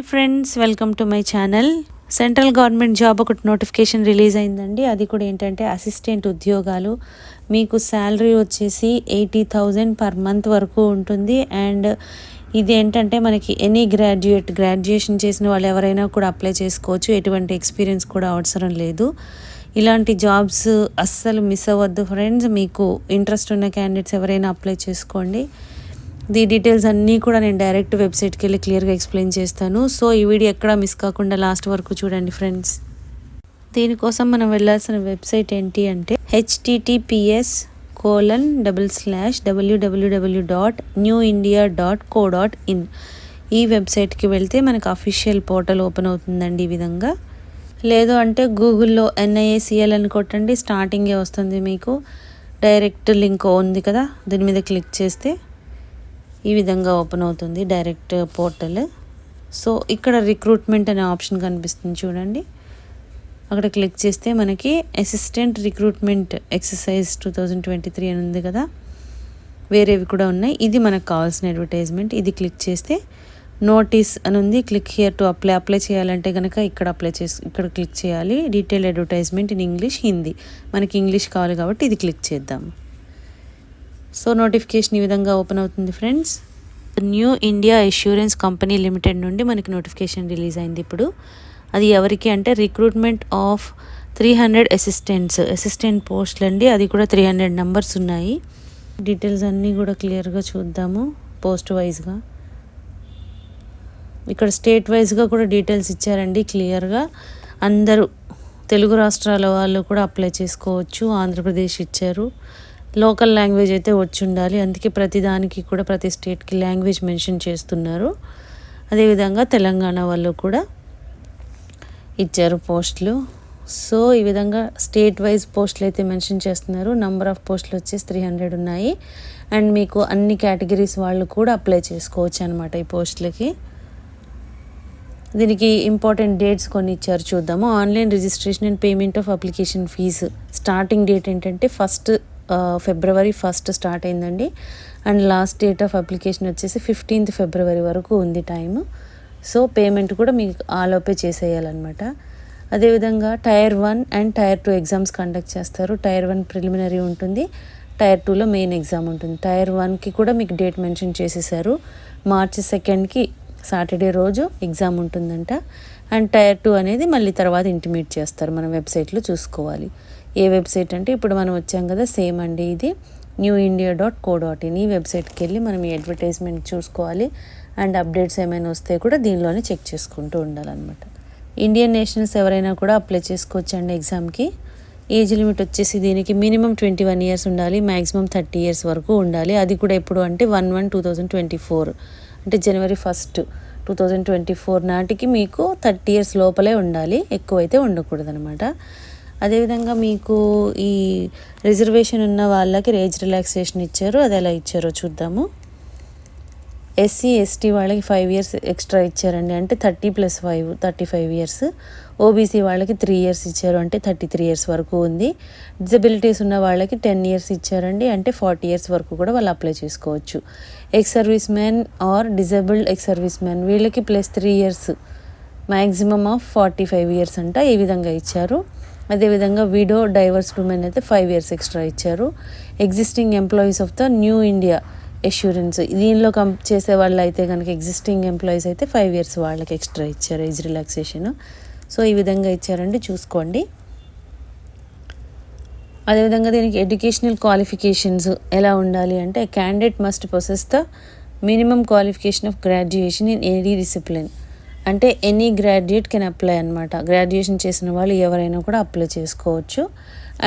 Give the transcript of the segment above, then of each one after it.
Hi friends welcome to my channel. Central government job ఒకటి notification release అయిందండి. అది కూడా ఏంటంటే అసిస్టెంట్ ఉద్యోగాలు. మీకు శాలరీ వచ్చేసి ఎయిటీ థౌజండ్ పర్ మంత్ వరకు ఉంటుంది. అండ్ ఇది ఏంటంటే మనకి ఎనీ గ్రాడ్యుయేట్ గ్రాడ్యుయేషన్ చేసిన వాళ్ళు ఎవరైనా కూడా అప్లై చేసుకోవచ్చు. ఎటువంటి ఎక్స్పీరియన్స్ కూడా అవసరం లేదు. ఇలాంటి జాబ్స్ అస్సలు మిస్ అవ్వద్దు ఫ్రెండ్స్. మీకు ఇంట్రెస్ట్ ఉన్న క్యాండిడేట్స్ ఎవరైనా అప్లై చేసుకోండి. దీ డీటెయిల్స్ అన్నీ కూడా నేను డైరెక్ట్ వెబ్సైట్కి వెళ్ళి క్లియర్గా ఎక్స్ప్లెయిన్ చేస్తాను. సో ఈ వీడియో ఎక్కడా మిస్ కాకుండా లాస్ట్ వరకు చూడండి ఫ్రెండ్స్. దీనికోసం మనం వెళ్ళాల్సిన వెబ్సైట్ ఏంటి అంటే HTTPS colon double slash W W W dot new India dot co dot in ఈ వెబ్సైట్కి వెళ్తే మనకు అఫీషియల్ పోర్టల్ ఓపెన్ అవుతుందండి ఈ విధంగా. లేదు అంటే గూగుల్లో ఎన్ఐఏసిఎల్ అని కొట్టండి స్టార్టింగే వస్తుంది మీకు. డైరెక్ట్ లింక్ ఉంది కదా దీని మీద క్లిక్ చేస్తే ఈ విధంగా ఓపెన్ అవుతుంది డైరెక్ట్ పోర్టల్ సో ఇక్కడ రిక్రూట్మెంట్ అనే ఆప్షన్ కనిపిస్తుంది చూడండి. అక్కడ క్లిక్ చేస్తే మనకి assistant recruitment exercise two thousand twenty three అని ఉంది కదా. వేరేవి కూడా ఉన్నాయి. ఇది మనకు కావాల్సిన అడ్వర్టైజ్మెంట్ ఇది క్లిక్ చేస్తే నోటీస్ అని ఉంది. Click here to apply apply చేయాలంటే కనుక ఇక్కడ అప్లై చేసి ఇక్కడ క్లిక్ చేయాలి. Detail advertisement in English Hindi మనకి ఇంగ్లీష్ కావాలి కాబట్టి ఇది క్లిక్ చేద్దాం. సో నోటిఫికేషన్ ఈ విధంగా ఓపెన్ అవుతుంది friends. New India insurance company limited నుండి మనకి నోటిఫికేషన్ రిలీజ్ అయింది ఇప్పుడు. అది ఎవరికి అంటే recruitment of three hundred assistants assistant పోస్టులు అండి అది కూడా త్రీ హండ్రెడ్ నెంబర్స్ ఉన్నాయి. డీటెయిల్స్ అన్నీ కూడా క్లియర్గా చూద్దాము పోస్ట్ వైజ్గా ఇక్కడ స్టేట్ వైజ్గా కూడా డీటెయిల్స్ ఇచ్చారండి క్లియర్గా. అందరూ తెలుగు రాష్ట్రాల వాళ్ళు కూడా అప్లై చేసుకోవచ్చు ఆంధ్రప్రదేశ్ ఇచ్చారు. లోకల్ లాంగ్వేజ్ అయితే వచ్చి ఉండాలి అందుకే ప్రతి దానికి కూడా ప్రతి స్టేట్కి లాంగ్వేజ్ మెన్షన్ చేస్తున్నారు. అదేవిధంగా తెలంగాణ వాళ్ళు కూడా ఇచ్చారు పోస్టులు. సో ఈ విధంగా స్టేట్ వైజ్ పోస్టులు అయితే మెన్షన్ చేస్తున్నారు. నంబర్ ఆఫ్ పోస్టులు వచ్చేసి త్రీ హండ్రెడ్ ఉన్నాయి. అండ్ మీకు అన్ని కేటగిరీస్ వాళ్ళు కూడా అప్లై చేసుకోవచ్చు అనమాట ఈ పోస్టులకి. దీనికి ఇంపార్టెంట్ డేట్స్ కొన్ని ఇచ్చారు చూద్దాము. Online registration and payment of application fee. Starting date ఏంటంటే ఫస్ట్ ఫిబ్రవరి ఫస్ట్ స్టార్ట్ అయిందండి. And last date of application వచ్చేసి ఫిఫ్టీన్త్ ఫిబ్రవరి వరకు ఉంది టైం సో పేమెంట్ కూడా మీకు ఆలోపే చేసేయాలన్నమాట. అదేవిధంగా tier one and tier two exams conduct చేస్తారు. టైర్ వన్ ప్రిలిమినరీ ఉంటుంది. టైర్ టూలో మెయిన్ ఎగ్జామ్ ఉంటుంది. టైర్ వన్కి కూడా మీకు డేట్ మెన్షన్ చేసేసారు మార్చి సెకండ్కి సాటర్డే రోజు ఎగ్జామ్ ఉంటుందంట. అండ్ టైర్ టూ అనేది మళ్ళీ తర్వాత ఇంటిమేట్ చేస్తారు. మన వెబ్సైట్లో చూసుకోవాలి. ఏ వెబ్సైట్ అంటే ఇప్పుడు మనం వచ్చాం కదా సేమ్ అండి ఇది. New India dot co dot in ఈ వెబ్సైట్కి వెళ్ళి మనం ఈ అడ్వర్టైజ్మెంట్ చూసుకోవాలి. అండ్ అప్డేట్స్ ఏమైనా వస్తే కూడా దీనిలోనే చెక్ చేసుకుంటూ ఉండాలన్నమాట. ఇండియన్ నేషనల్స్ ఎవరైనా కూడా అప్లై చేసుకోవచ్చు అండి ఎగ్జామ్కి. ఏజ్ లిమిట్ వచ్చేసి దీనికి మినిమం ట్వంటీ వన్ ఇయర్స్ ఉండాలి మ్యాక్సిమం థర్టీ ఇయర్స్ వరకు ఉండాలి. అది కూడా ఎప్పుడు అంటే one one two thousand twenty four అంటే January first two thousand twenty four నాటికి మీకు థర్టీ ఇయర్స్ లోపలే ఉండాలి ఎక్కువైతే ఉండకూడదు అనమాట అదేవిధంగా మీకు ఈ రిజర్వేషన్ ఉన్న వాళ్ళకి రేజ్ రిలాక్సేషన్ ఇచ్చారు అది ఎలా ఇచ్చారో చూద్దాము. ఎస్సీ ఎస్టీ వాళ్ళకి ఫైవ్ ఇయర్స్ ఎక్స్ట్రా ఇచ్చారండి అంటే thirty plus five thirty five years OBC వాళ్ళకి త్రీ ఇయర్స్ ఇచ్చారు అంటే థర్టీ త్రీ ఇయర్స్ వరకు ఉంది. డిజబిలిటీస్ ఉన్న వాళ్ళకి టెన్ ఇయర్స్ ఇచ్చారండి అంటే ఫార్టీ ఇయర్స్ వరకు కూడా వాళ్ళు అప్లై చేసుకోవచ్చు. Ex service man or disabled ex service man వీళ్ళకి plus three years maximum of forty five years అంట ఈ విధంగా ఇచ్చారు. అదేవిధంగా విడో డైవర్స్ ఉమెన్ అయితే ఫైవ్ ఇయర్స్ ఎక్స్ట్రా ఇచ్చారు. Existing employees of the new India assurance దీనిలో కం చేసే వాళ్ళు అయితే కనుక ఎగ్జిస్టింగ్ ఎంప్లాయీస్ అయితే ఫైవ్ ఇయర్స్ వాళ్ళకి ఎక్స్ట్రా ఇచ్చారు ఏజ్ రిలాక్సేషన్ సో ఈ విధంగా ఇచ్చారండి చూసుకోండి. అదేవిధంగా దీనికి ఎడ్యుకేషనల్ క్వాలిఫికేషన్స్ ఎలా ఉండాలి అంటే candidate must possess the minimum qualification of graduation in any discipline అంటే ఎనీ గ్రాడ్యుయేట్ కెన్ అప్లై అనమాట గ్రాడ్యుయేషన్ చేసిన వాళ్ళు ఎవరైనా కూడా అప్లై చేసుకోవచ్చు.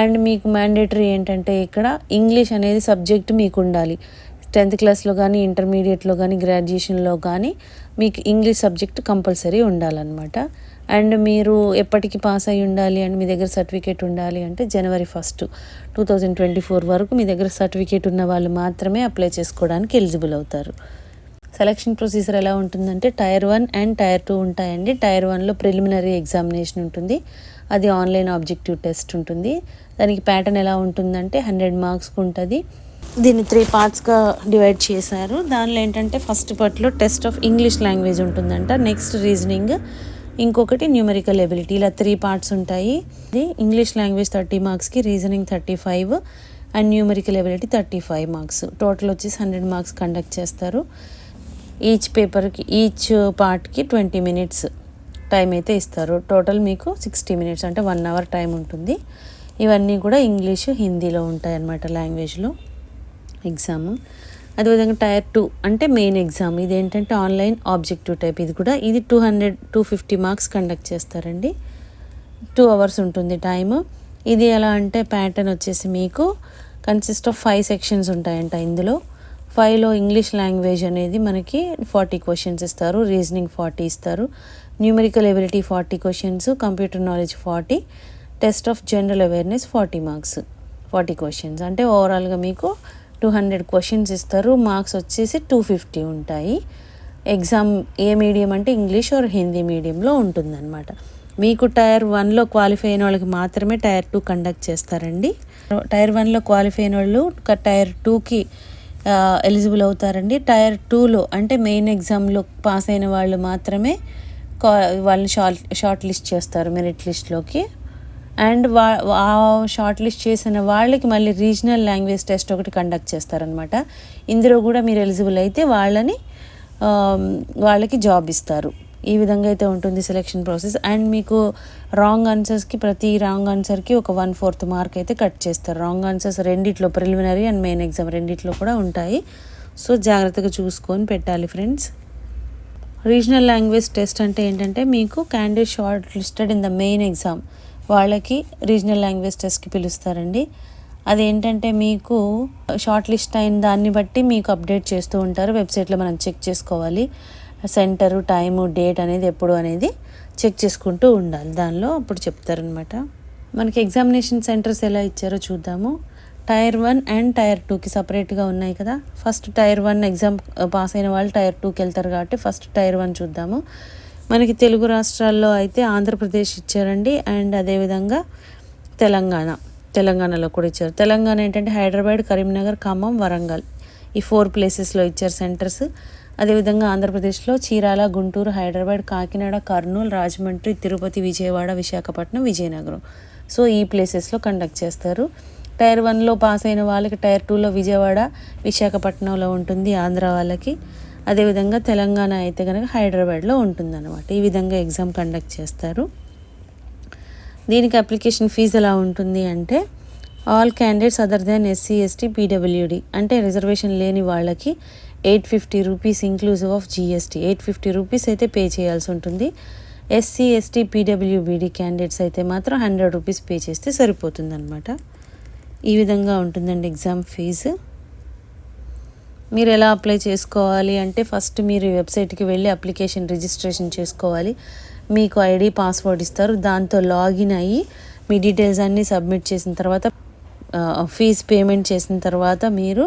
అండ్ మీకు మ్యాండేటరీ ఏంటంటే ఇక్కడ ఇంగ్లీష్ అనేది సబ్జెక్ట్ మీకు ఉండాలి. టెన్త్ క్లాస్లో కానీ ఇంటర్మీడియట్లో కానీ గ్రాడ్యుయేషన్లో కానీ మీకు ఇంగ్లీష్ సబ్జెక్ట్ కంపల్సరీ ఉండాలన్నమాట. అండ్ మీరు ఎప్పటికి పాస్ అయి ఉండాలి అండ్ మీ దగ్గర సర్టిఫికేట్ ఉండాలి అంటే January first two thousand twenty four వరకు మీ దగ్గర సర్టిఫికేట్ ఉన్న వాళ్ళు మాత్రమే అప్లై చేసుకోవడానికి ఎలిజిబుల్ అవుతారు. సెలక్షన్ ప్రొసీజర్ ఎలా ఉంటుందంటే tier one and tier two ఉంటాయండి. టైర్ వన్లో ప్రిలిమినరీ ఎగ్జామినేషన్ ఉంటుంది. అది ఆన్లైన్ ఆబ్జెక్టివ్ టెస్ట్ ఉంటుంది. దానికి ప్యాటర్న్ ఎలా ఉంటుందంటే హండ్రెడ్ మార్క్స్కి ఉంటుంది. దీన్ని త్రీ పార్ట్స్గా డివైడ్ చేశారు. దానిలో ఏంటంటే ఫస్ట్ పార్ట్లో టెస్ట్ ఆఫ్ ఇంగ్లీష్ లాంగ్వేజ్ ఉంటుందంట. నెక్స్ట్ రీజనింగ్ ఇంకొకటి న్యూమరికల్ ఎబిలిటీ ఇలా త్రీ పార్ట్స్ ఉంటాయి. ఇది ఇంగ్లీష్ లాంగ్వేజ్ థర్టీ మార్క్స్కి reasoning thirty five and numerical ability thirty five marks total వచ్చేసి హండ్రెడ్ మార్క్స్ కండక్ట్ చేస్తారు. ఈచ్ పేపర్కి ఈచ్ పార్ట్కి ట్వంటీ మినిట్స్ టైం అయితే ఇస్తారు. టోటల్ మీకు సిక్స్టీ మినిట్స్ అంటే వన్ అవర్ టైం ఉంటుంది. ఇవన్నీ కూడా ఇంగ్లీషు హిందీలో ఉంటాయి అన్నమాట లాంగ్వేజ్లో ఎగ్జామ్ అదేవిధంగా టైర్ టూ అంటే మెయిన్ ఎగ్జామ్ ఇది ఏంటంటే ఆన్లైన్ ఆబ్జెక్టివ్ టైప్ ఇది కూడా ఇది two hundred two fifty marks conduct చేస్తారండి. టూ అవర్స్ ఉంటుంది టైము ఇది ఎలా అంటే ప్యాటర్న్ వచ్చేసి మీకు కన్సిస్ట్ ఆఫ్ ఫైవ్ సెక్షన్స్ ఉంటాయంట ఇందులో. ఫైవ్లో ఇంగ్లీష్ లాంగ్వేజ్ అనేది మనకి ఫార్టీ క్వశ్చన్స్ ఇస్తారు రీజనింగ్ ఫార్టీ ఇస్తారు. Numerical ability forty questions computer knowledge forty test of general awareness forty marks forty questions. అంటే ఓవరాల్గా మీకు టూ హండ్రెడ్ క్వశ్చన్స్ ఇస్తారు మార్క్స్ వచ్చేసి టూ ఫిఫ్టీ ఉంటాయి. ఎగ్జామ్ ఏ మీడియం అంటే ఇంగ్లీష్ ఆర్ హిందీ మీడియంలో ఉంటుందన్నమాట. మీకు టైర్ వన్లో క్వాలిఫై అయిన వాళ్ళకి మాత్రమే టైర్ టూ కండక్ట్ చేస్తారండి. టైర్ వన్లో క్వాలిఫై అయిన వాళ్ళు టైర్ టూకి ఎలిజిబుల్ అవుతారండి. టైర్ టూలో అంటే మెయిన్ ఎగ్జామ్లో పాస్ అయిన వాళ్ళు మాత్రమే వాళ్ళని షార్ట్ షార్ట్ లిస్ట్ చేస్తారు మెరిట్ లిస్ట్లోకి అండ్ వా షార్ట్ లిస్ట్ చేసిన వాళ్ళకి మళ్ళీ రీజనల్ లాంగ్వేజ్ టెస్ట్ ఒకటి కండక్ట్ చేస్తారనమాట ఇందులో కూడా మీరు ఎలిజిబుల్ అయితే వాళ్ళని వాళ్ళకి జాబ్ ఇస్తారు. ఈ విధంగా అయితే ఉంటుంది సెలెక్షన్ ప్రాసెస్ అండ్ మీకు రాంగ్ ఆన్సర్స్కి ప్రతి రాంగ్ ఆన్సర్కి ఒక వన్ ఫోర్త్ మార్క్ అయితే కట్ చేస్తారు. రాంగ్ ఆన్సర్స్ రెండిట్లో ప్రిలిమినరీ అండ్ మెయిన్ ఎగ్జామ్ రెండిట్లో కూడా ఉంటాయి. సో జాగ్రత్తగా చూసుకొని పెట్టాలి ఫ్రెండ్స్ రీజనల్ లాంగ్వేజ్ టెస్ట్ అంటే ఏంటంటే మీకు candidate short listed in the main exam వాళ్ళకి రీజనల్ లాంగ్వేజ్ టెస్ట్కి పిలుస్తారండి. అదేంటంటే మీకు షార్ట్ లిస్ట్ అయిన దాన్ని బట్టి మీకు అప్డేట్ చేస్తూ ఉంటారు. వెబ్సైట్లో మనం చెక్ చేసుకోవాలి. సెంటరు టైము డేట్ అనేది ఎప్పుడు అనేది చెక్ చేసుకుంటూ ఉండాలి. దానిలో అప్పుడు చెప్తారనమాట మనకి ఎగ్జామినేషన్ సెంటర్స్ ఎలా ఇచ్చారో చూద్దాము. టైర్ వన్ అండ్ టైర్ టూకి సపరేట్గా ఉన్నాయి కదా. First tier one exam pass అయిన వాళ్ళు టైర్ టూకి వెళ్తారు కాబట్టి ఫస్ట్ టైర్ వన్ చూద్దాము. మనకి తెలుగు రాష్ట్రాల్లో అయితే ఆంధ్రప్రదేశ్ ఇచ్చారండి. అండ్ అదేవిధంగా తెలంగాణ తెలంగాణలో కూడా ఇచ్చారు. తెలంగాణ ఏంటంటే హైదరాబాద్ కరీంనగర్ ఖమ్మం వరంగల్ ఈ ఫోర్ ప్లేసెస్లో ఇచ్చారు సెంటర్స్. అదేవిధంగా ఆంధ్రప్రదేశ్లో చీరాల గుంటూరు హైదరాబాద్ కాకినాడ కర్నూలు రాజమండ్రి తిరుపతి విజయవాడ విశాఖపట్నం విజయనగరం. సో ఈ ప్లేసెస్లో కండక్ట్ చేస్తారు. టైర్ వన్లో పాస్ అయిన వాళ్ళకి టైర్ టూలో విజయవాడ విశాఖపట్నంలో ఉంటుంది ఆంధ్ర వాళ్ళకి. అదేవిధంగా తెలంగాణ అయితే కనుక హైదరాబాద్లో ఉంటుందన్నమాట. ఈ విధంగా ఎగ్జామ్ కండక్ట్ చేస్తారు. దీనికి అప్లికేషన్ ఫీజు ఎలా ఉంటుంది అంటే all candidates other than SC ST PWD అంటే రిజర్వేషన్ లేని వాళ్ళకి eight fifty rupees inclusive of GST. Eight fifty rupees అయితే పే చేయాల్సి ఉంటుంది. ఎస్సీ ఎస్టీ పీడబ్ల్యూబీడీ క్యాండిడేట్స్ అయితే మాత్రం హండ్రెడ్ రూపీస్ పే చేస్తే సరిపోతుందన్నమాట. ఈ విధంగా ఉంటుందండి ఎగ్జామ్ ఫీజు. మీరు ఎలా అప్లై చేసుకోవాలి అంటే ఫస్ట్ మీరు వెబ్సైట్కి వెళ్ళి అప్లికేషన్ రిజిస్ట్రేషన్ చేసుకోవాలి. మీకు ఐడి పాస్వర్డ్ ఇస్తారు. దాంతో లాగిన్ అయ్యి మీ డీటెయిల్స్ అన్నీ సబ్మిట్ చేసిన తర్వాత ఫీజ్ పేమెంట్ చేసిన తర్వాత మీరు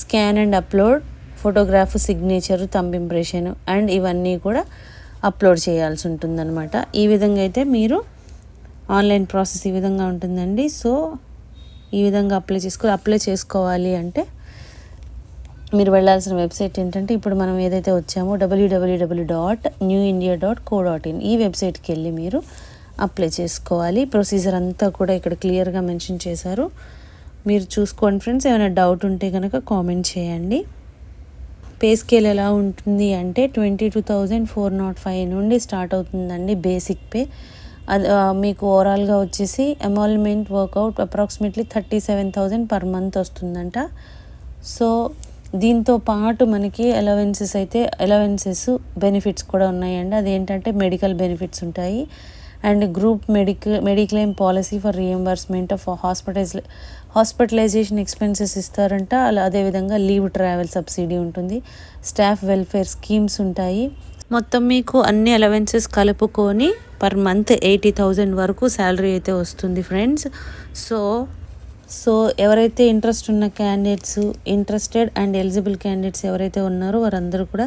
scan and upload photograph signature thumb impression and ఇవన్నీ కూడా అప్లోడ్ చేయాల్సి ఉంటుందన్నమాట. ఈ విధంగా అయితే మీరు ఆన్లైన్ ప్రాసెస్ ఈ విధంగా ఉంటుందండి. సో ఈ విధంగా అప్లై చేసుకో అప్లై చేసుకోవాలి అంటే మీరు వెళ్ళాల్సిన వెబ్సైట్ ఏంటంటే ఇప్పుడు మనం ఏదైతే వచ్చామో W W W dot new India dot co dot in ఈ వెబ్సైట్కి వెళ్ళి మీరు అప్లై చేసుకోవాలి. ప్రొసీజర్ అంతా కూడా ఇక్కడ క్లియర్గా మెన్షన్ చేశారు. మీరు చూసుకోండి ఫ్రెండ్స్ ఏమైనా డౌట్ ఉంటే కనుక కామెంట్ చేయండి. పే స్కేల్ ఎలా ఉంటుంది అంటే twenty two thousand four nought five నుండి స్టార్ట్ అవుతుందండి బేసిక్ పే. అది మీకు ఓవరాల్గా వచ్చేసి emolument work out approximately thirty seven thousand per month వస్తుందంట. సో దీంతో పాటు మనకి అలవెన్సెస్ అయితే అలవెన్సెస్ బెనిఫిట్స్ కూడా ఉన్నాయండి. అదేంటంటే మెడికల్ బెనిఫిట్స్ ఉంటాయి. And group medical mediclaim policy for reimbursement of hospitize hospitalization expenses ఇస్తారంట. అలా అదేవిధంగా లీవ్ ట్రావెల్ సబ్సిడీ ఉంటుంది. స్టాఫ్ వెల్ఫేర్ స్కీమ్స్ ఉంటాయి. మొత్తం మీకు అన్ని అలవెన్సెస్ కలుపుకొని పర్ మంత్ ఎయిటీ థౌజండ్ వరకు శాలరీ అయితే వస్తుంది ఫ్రెండ్స్. సో సో ఎవరైతే ఇంట్రెస్ట్ ఉన్న candidates interested and eligible candidates ఎవరైతే ఉన్నారో వారందరూ కూడా